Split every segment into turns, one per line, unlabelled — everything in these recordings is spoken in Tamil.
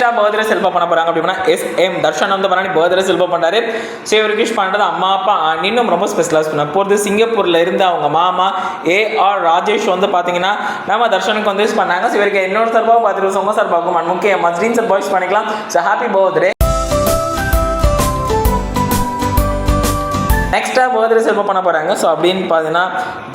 நெக்ஸ்டா பர்த்டே செல்ப பண்ண போறாங்க அப்படின்னா எஸ் எம் தர்ஷன் வந்து பண்ணி பர்த்டே செல்ப பண்ணாரு ஸோ இவருக்கு விஷ் அம்மா அப்பா இன்னும் ரொம்ப ஸ்பெஷலாக பண்ண போகிறது சிங்கப்பூர்ல இருந்து அவங்க மாமா ஏ ஆர் ராஜேஷ் வந்து பார்த்தீங்கன்னா நம்ம தர்ஷனுக்கு வந்து யூஸ் பண்ணாங்க. ஸோ இவருக்கு இன்னொரு சார்பாக பார்த்துட்டு சார் பார்க்கும் அண்ட் முக்கிய மஸ்ரீன் சார் பாய்ஸ் பண்ணிக்கலாம். ஸோ ஹாப்பி பர்த்டே நெக்ஸ்ட்டாக பர்த்டே செல்ப பண்ண போகிறாங்க ஸோ அப்படின்னு பார்த்தீங்கன்னா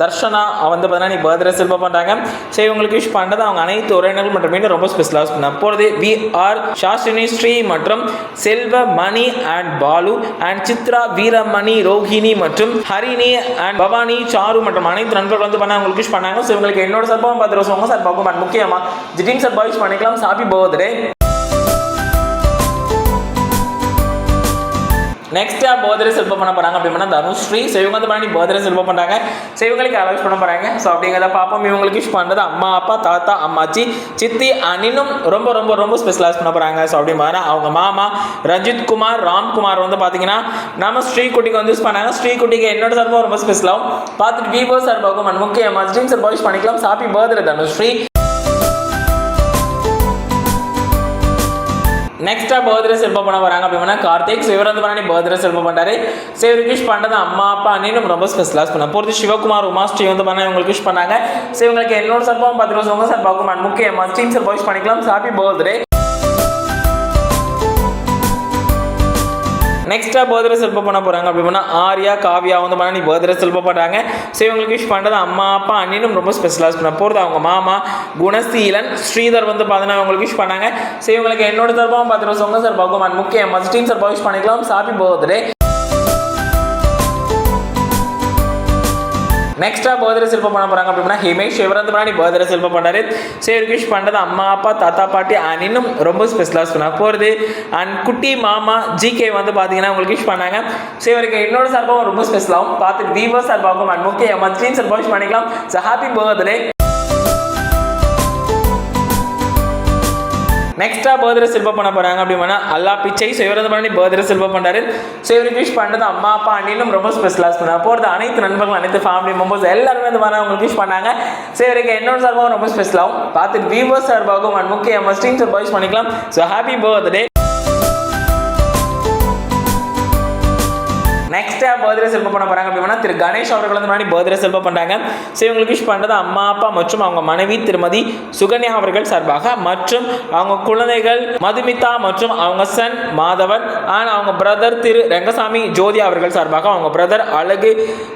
தர்ஷனா வந்து பார்த்தீங்கன்னா நீ பர்த்டே செல்ப பண்ணுறாங்க ஸோ இவங்களுக்கு விஷ் பண்ணுறது அவங்க அனைத்து உறவினர்கள் மற்றும் ரொம்ப ஸ்பெஷலாக பண்ண போகிறது வி ஆர் சாஸ்தினி ஸ்ரீ மற்றும் செல்வ மணி அண்ட் பாலு அண்ட் சித்ரா வீரமணி ரோஹிணி மற்றும் ஹரிணி அண்ட் பவானி சாரு மற்றும் அனைத்து நண்பர்கள் வந்து பண்ண அவங்களுக்கு விஷ் பண்ணாங்க. ஸோ இவங்களுக்கு என்னோட சார்பாகவும் பார்த்துட்டு உங்கள் சார் அண்ட் முக்கியமாக ஜிடின் சார் பாய்ஸ் பண்ணிக்கலாம். ஹாப்பி பர்த்டே நெக்ஸ்ட்டாக பர்த்டே செல்பம் பண்ண போகிறாங்க அப்படின்னா தனுஸ்ரீ ஸோ இவங்க வந்து பண்ணி பர்த்டே செல்பம் பண்ணுறாங்க ஸோ இவங்களுக்கு அலவுஸ் பண்ண போகிறாங்க ஸோ அப்படிங்கிறத பார்ப்போம். இவங்களுக்கு விஷ் பண்ணுறது அம்மா அப்பா தாத்தா அம்மாச்சி சித்தி அனினும் ரொம்ப ரொம்ப ரொம்ப ஸ்பெஷலாக பண்ண போகிறாங்க ஸோ அப்படி மாதிரி அவங்க மாமா ரஞ்சித் குமார் ராம்குமார் வந்து பார்த்தீங்கன்னா நம்ம ஸ்ரீகுட்டிக்கு வந்து யூஸ் பண்ணாங்க. ஸ்ரீகுட்டிக்கு என்னோட சார்பாக ரொம்ப ஸ்பெஷலாகும் பார்த்துட்டு விவோ சார்பாகும் and முக்கியமாக ஸ்ரீம் சார் பாய்ஸ் பண்ணிக்கலாம் சாப்பி பர்த்டே தனுஸ்ரீ நெக்ஸ்ட்டாக பர்த்டே செல்ப பண்ண வராங்க அப்படின்னா கார்த்திக். ஸோ இவர் வந்து பண்ணி பர்த்டே செல்ப பண்ணாரு ஸோ இவருக்கு விஷ் பண்ணுறது அம்மா அப்பா அண்ணினும் ரொம்ப ஸ்பெஷலாக பண்ண போகிறது சிவகுமார் உமாஸ்ரீ வந்து பண்ண இவங்களுக்கு விஷ் பண்ணாங்க. ஸோ இவங்களுக்கு என்னோட சார்பாகவும் பார்த்துட்டு உங்கள் சார் அண்ட் முக்கியமாக ஸ்டீம் சார் பாய்ஸ் பண்ணிக்கலாம். ஹாப்பி பர்த்டே நெக்ஸ்ட்டாக பர்த்டே செல்ப பண்ண போகிறாங்க அப்படின்னா ஆர்யா காவியா வந்து பண்ணி பர்த்டே செல்ப பண்ணுறாங்க ஸோ இவங்களுக்கு விஷ் பண்ணுறது அம்மா அப்பா அண்ணினும் ரொம்ப ஸ்பெஷலாக பண்ண போகிறது அவங்க மாமா குணசீலன் ஸ்ரீதர் வந்து பார்த்தீங்கன்னா இவங்களுக்கு விஷ் பண்ணாங்க ஸோ இவங்களுக்கு என்னோட சார்பாகவும் பார்த்துட்டு சொங்க சார் பகவான் முக்கியம் மஸ்டின் சார் விஷ் பண்ணிக்கலாம். ஹாப்பி பர்த்டே நெக்ஸ்ட்டாக போதிர சிற்பம் பண்ண போகிறாங்க அப்படின்னா ஹிமேஷ் சிவரந்த் பிராணி போதிர சிற்பம் பண்ணாரு ஸோ இவருக்கு பண்ணுறது அம்மா அப்பா தாத்தா பாட்டி அண்ட் இன்னும் ரொம்ப ஸ்பெஷலாக சொன்னா போகிறது அண்ட் குட்டி மாமா ஜிகே வந்து பார்த்தீங்கன்னா உங்களுக்கு விஷ் பண்ணாங்க. ஸோ இவருக்கு என்னோட சார்பாகவும் ரொம்ப ஸ்பெஷலாகவும் பார்த்துட்டு தீபா சார்பாகவும் அண்ட் முக்கிய மத்ரீன் சார்பாக விஷ் பண்ணிக்கலாம். ஸோ ஹாப்பி பர்த்டே நெக்ஸ்ட்டாக பர்த்டே செல்ப பண்ண போகிறாங்க அப்படின்னா அல்லா பிச்சை ஸோ இவர் வந்து பண்ணி பேர்தரை செல்ப பண்ணுறாரு ஸோ இவருக்கு விஷ் பண்ணது அம்மா அப்பா அண்ணிலும் ரொம்ப ஸ்பெஷலாக பண்ண போகிறது அனைத்து நண்பர்கள் அனைத்து ஃபேமிலி மெம்பர்ஸ் எல்லாருமே வந்து பண்ண அவங்களுக்கு விஷ் பண்ணாங்க. ஸோ இவருக்கு என்னோட சார்பாகவும் ரொம்ப ஸ்பெஷலாகவும் பார்த்துட்டு வியூவர்ஸ் சார்பாகவும் அண்ட் முக்கிய மஸ்டிங் சார் பண்ணிக்கலாம். ஸோ ஹாப்பி பர்த்டே நெக்ஸ்ட்டாக பர்த்டே செல்ப பண்ண போகிறாங்க அப்படின்னா திரு கணேஷ் அவர்கள் வந்து முன்னாடி பர்த்டே செல்ப பண்ணுறாங்க ஸோ இவங்களுக்கு விஷ் பண்ணுறது அம்மா அப்பா மற்றும் அவங்க மனைவி திருமதி சுகன்யா அவர்கள் சார்பாக மற்றும் அவங்க குழந்தைகள் மதுமிதா மற்றும் அவங்க சன் மாதவன் அண்ட் அவங்க பிரதர் திரு ரங்கசாமி ஜோதி அவர்கள் சார்பாக அவங்க பிரதர் அழகு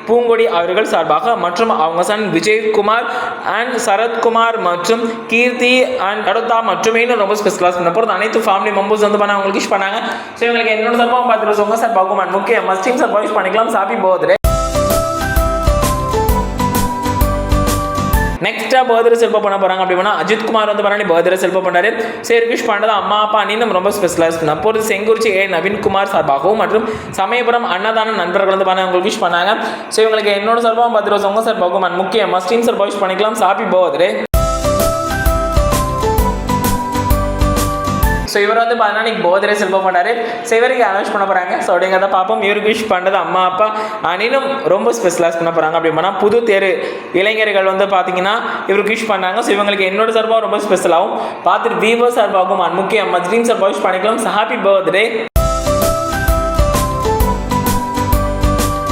பூங்கொடி அவர்கள் சார்பாக மற்றும் அவங்க சன் விஜயகுமார் அண்ட் சரத்குமார் மற்றும் கீர்த்தி அண்ட் கடத்தா மற்றும் இன்னும் ரொம்ப ஸ்பெஷலாக பண்ண போகிறது அனைத்து ஃபேமிலி மெம்பர்ஸ் வந்து பண்ண அவங்களுக்கு விஷ் பண்ணாங்க. ஸோ இவங்களுக்கு என்னோட சார்பாக பார்த்துட்டு உங்கள் சார் பகுமான் முக்கிய மஸ்டிங் சார் வாய்ஸ் பண்ணிக்கலாம் ஹாப்பி பர்த்டே நெக்ஸ்ட்டாக பர்த்டே செல்ப பண்ண போகிறாங்க அப்படின்னா அஜித் குமார் வந்து பண்ணி பர்த்டே செல்ப பண்ணாரு சரி விஷ் பண்ணுறது அம்மா அப்பா அண்ணினும் ரொம்ப ஸ்பெஷலாக பண்ண போகிறது செங்குறிச்சி ஏ நவீன்குமார் சார்பாகவும் மற்றும் சமயபுரம் அன்னதான நண்பர்கள் வந்து பண்ண உங்களுக்கு விஷ் பண்ணாங்க. ஸோ இவங்களுக்கு என்னோட சார்பாகவும் பார்த்துட்டு உங்கள் சார்பாகவும் அண்ட் முக்கிய மஸ்டின் சார் வாய்ஸ் பண்ணிக்கலாம் சாப்பி பர்த்டே ஸோ இவர் வந்து பார்த்தீங்கன்னா இன்னைக்கு போதரே செல்வம் மாட்டார். ஸோ இவருக்கு அனௌன்ஸ் பண்ண போகிறாங்க ஸோ அப்படிங்கிறத பார்ப்போம். இவருக்கு விஷ் பண்ணுறது அம்மா அப்பா அனிலும் ரொம்ப ஸ்பெஷலாக பண்ண போகிறாங்க அப்படின்னா புது தேர் இளைஞர்கள் வந்து பார்த்தீங்கன்னா இவருக்கு விஷ் பண்ணாங்க ஸோ இவங்களுக்கு என்னோட சார்பாக ரொம்ப ஸ்பெஷலாகவும் பார்த்துட்டு விவோ சார்பாகவும் அண்ட் முக்கியம் ட்ரீம் சார்பாக விஷ் பண்ணிக்கலாம். Happy birthday